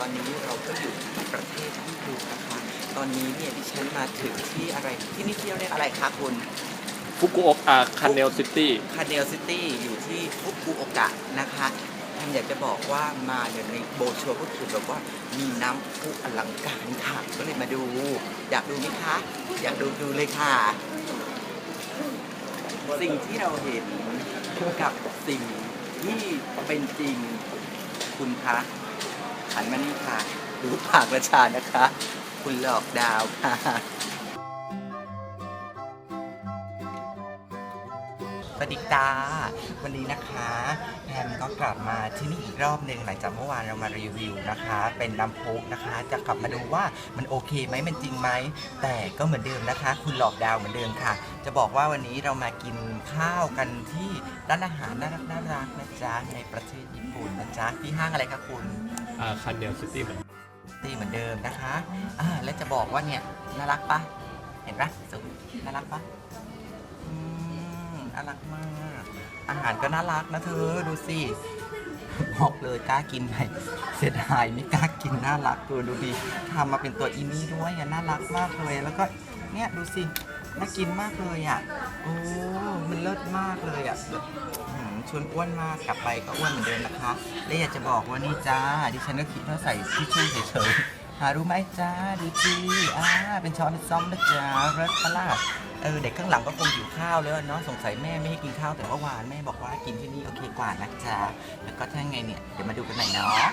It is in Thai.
ตอนนี้เราก็อยู่ที่ประเทศญี่ปุ่นนะคะตอนนี้เนี่ยดิฉันมาถึงที่อะไรที่นี่เที่ยวเรียกอะไรคะคุณฟุกุโอกะคันเนลซิตี้คาเนลซิตี้อยู่ที่ฟุกุโอกะนะคะแอมอยากจะบอกว่ามาเนี่ยในโบชัวร์ก็คือแบบว่ามีน้ำพุอลังการค่ะ ก็เลยมาดู อยากดูไหมคะ อยากดูดูเลยค่ะ สิ่งที่เราเห็นกับสิ่งที่เป็นจริงคุณคะ หันมานี่ค่ะดูปากประชานะคะ คุณหลอกดาวค่ะ สวัสดีตา วันนี้นะคะแพมก็กลับมาที่นี่อีกรอบหนึ่งหลังจากเมื่อวานเรามารีวิวนะคะ เป็นน้ำพุนะคะ จะกลับมาดูว่ามันโอเคไหมมันจริงไหม แต่ก็เหมือนเดิมนะคะ คุณหลอกดาวเหมือนเดิมค่ะ จะบอกว่าวันนี้เรามากินข้าวกันที่ร้านอาหารน่ารักน่ารักนะจ๊ะในประเทศญี่ปุ่นนะจ๊ะที่ห้างอะไรคะคุณ คันเนลซิตี้เหมือนตีเหมือนเดิมนะคะอ่าและจะบอกว่าเนี่ยน่ารักปะเห็นปะสุน่ารักปะอืมน่ารักมาก อาหารก็น่ารักนะเธอดูสิบอกเลยกล้ากินไหมเสียดายไม่กล้ากินน่ารักตัวดูดิทำมาเป็นตัวอีมี่ด้วยอะน่ารักมากเลยแล้วก็เนี่ยดูสิ น่ากินมากเลยอะ โอ้ มันเลิศมากเลยอะแบบหือชวนอ้วนมากกลับไปก็อ้วนเหมือนเดิมนะคะ และอยากจะบอกว่านี่จ้า ดิฉันก็คิดว่าใส่ทิชชู่เฉยๆหารู้ไหมจ้าดูจีอ่าเป็นช้อนเป็นซ่อมนะจ้าเลิศปะล่ะเออเด็กข้างหลังก็คงหิวข้าวแล้วเนาะสงสัยแม่ไม่ให้กินข้าวแต่เมื่อวานแม่บอกว่ากินที่นี่โอเคกว่านะจ๊ะแล้วก็ถ้าไงเนี่ยเดี๋ยวมาดูกันหน่อยเนาะ